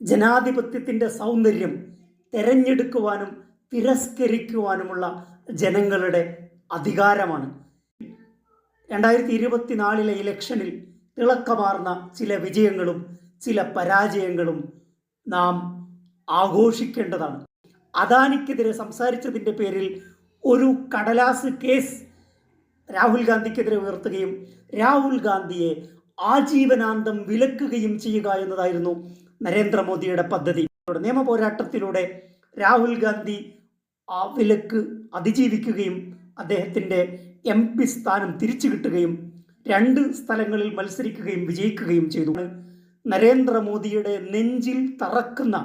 ജനാധിപത്യത്തിന്റെ സൗന്ദര്യം തെരഞ്ഞെടുക്കുവാനും തിരസ്കരിക്കുവാനുമുള്ള ജനങ്ങളുടെ അധികാരമാണ്. രണ്ടായിരത്തി ഇരുപത്തിനാലിലെ ഇലക്ഷനിൽ തിളക്കമാർന്ന ചില വിജയങ്ങളും ചില പരാജയങ്ങളും നാം ആഘോഷിക്കേണ്ടതാണ്. അദാനിക്കെതിരെ സംസാരിച്ചതിന്റെ പേരിൽ ഒരു കടലാസ് കേസ് രാഹുൽ ഗാന്ധിക്കെതിരെ ഉയർത്തുകയും രാഹുൽ ഗാന്ധിയെ ആജീവനാന്തം വിലക്കുകയും ചെയ്യുക എന്നതായിരുന്നു നരേന്ദ്രമോദിയുടെ പദ്ധതി. നിയമ പോരാട്ടത്തിലൂടെ രാഹുൽ ഗാന്ധി ആ വിലക്ക് അതിജീവിക്കുകയും അദ്ദേഹത്തിന്റെ എം പി സ്ഥാനം തിരിച്ചു കിട്ടുകയും രണ്ട് സ്ഥലങ്ങളിൽ മത്സരിക്കുകയും വിജയിക്കുകയും ചെയ്തു. നരേന്ദ്രമോദിയുടെ നെഞ്ചിൽ തറക്കുന്ന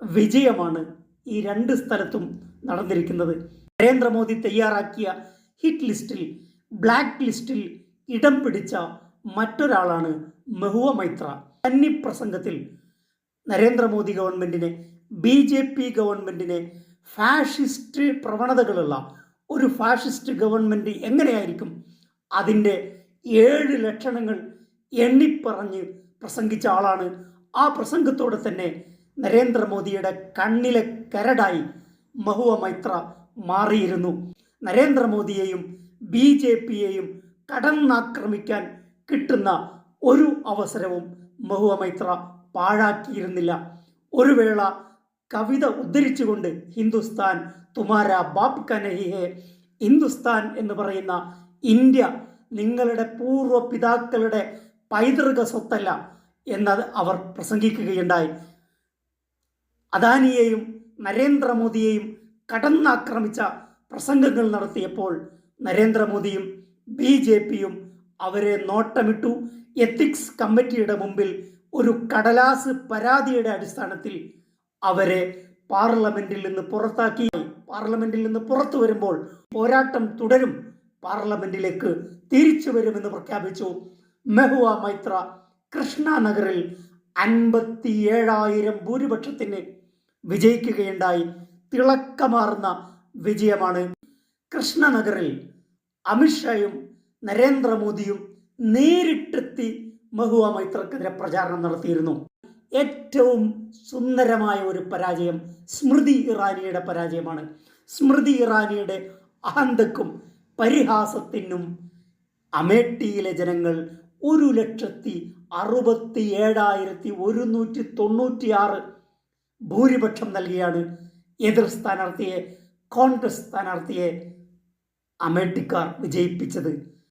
വിജയമാണ് ഈ രണ്ട് സ്ഥലത്തും നടന്നിരിക്കുന്നത്. നരേന്ദ്രമോദി തയ്യാറാക്കിയ ഹിറ്റ് ലിസ്റ്റിൽ ബ്ലാക്ക് ലിസ്റ്റിൽ ഇടം പിടിച്ച മറ്റൊരാളാണ് മെഹുവ മൈത്ര. കന്നി പ്രസംഗത്തിൽ നരേന്ദ്രമോദി ഗവൺമെന്റിനെ ബി ജെ പി ഗവൺമെന്റിനെ ഫാഷിസ്റ്റ് പ്രവണതകളുള്ള ഒരു ഫാഷിസ്റ്റ് ഗവൺമെന്റ് എങ്ങനെയായിരിക്കും? അതിന്റെ ഏഴ് ലക്ഷണങ്ങൾ എണ്ണിപ്പറഞ്ഞ് പ്രസംഗിച്ച ആളാണ്. ആ പ്രസംഗത്തോടെ തന്നെ നരേന്ദ്രമോദിയുടെ കണ്ണിലെ കരടായി മഹുവ മൈത്ര മാറിയിരുന്നു. നരേന്ദ്രമോദിയെയും ബി ജെ പിയെയും കടന്നാക്രമിക്കാൻ കിട്ടുന്ന ഒരു അവസരവും മഹുവ മൈത്ര പാഴാക്കിയിരുന്നില്ല. ഒരു വേള കവിത ഉദ്ധരിച്ചുകൊണ്ട് ഹിന്ദുസ്ഥാൻ തുമാര ബാപ് കനഹിഹെ ഹിന്ദുസ്ഥാൻ എന്ന് പറയുന്ന ഇന്ത്യ നിങ്ങളുടെ പൂർവ പിതാക്കളുടെ പൈതൃക സ്വത്തല്ല എന്നത് അവർ പ്രസംഗിക്കുകയുണ്ടായി. അദാനിയെയും നരേന്ദ്രമോദിയെയും കടന്നാക്രമിച്ച പ്രസംഗങ്ങൾ നടത്തിയപ്പോൾ നരേന്ദ്രമോദിയും ബി ജെ പിയും അവരെ നോട്ടമിട്ടു. എത്തിക്സ് കമ്മിറ്റിയുടെ മുമ്പിൽ ഒരു കടലാസ് പരാതിയുടെ അടിസ്ഥാനത്തിൽ അവരെ പാർലമെന്റിൽ നിന്ന് പുറത്താക്കി. പാർലമെന്റിൽ നിന്ന് പുറത്തു വരുമ്പോൾ പോരാട്ടം തുടരും. പാർലമെന്റിലേക്ക് തിരിച്ചു വരുമെന്ന് പ്രഖ്യാപിച്ചു. മെഹുവ മൈത്ര കൃഷ്ണ കൃഷ്ണനഗറിൽ അൻപത്തിയേഴായിരം ഭൂരിപക്ഷത്തിന് വിജയിക്കുകയുണ്ടായി. തിളക്കമാർന്ന വിജയമാണ്. കൃഷ്ണനഗറിൽ അമിത്ഷായും നരേന്ദ്രമോദിയും നേരിട്ടെത്തി മഹുവ മൈത്രക്കെതിരെ പ്രചാരണം നടത്തിയിരുന്നു. ഏറ്റവും സുന്ദരമായ ഒരു പരാജയം സ്മൃതി ഇറാനിയുടെ പരാജയമാണ്. സ്മൃതി ഇറാനിയുടെ അഹന്തക്കും പരിഹാസത്തിനും അമേഠിയിലെ ജനങ്ങൾ ഒരു ലക്ഷത്തി അറുപത്തി ഏഴായിരത്തി ഒരുന്നൂറ്റി തൊണ്ണൂറ്റിയാറ് ഭൂരിപക്ഷം നൽകിയാണ് എതിർ സ്ഥാനാർത്ഥിയെ കോൺഗ്രസ് സ്ഥാനാർത്ഥിയെ അമേഠിക്കാർ വിജയിപ്പിച്ചത്.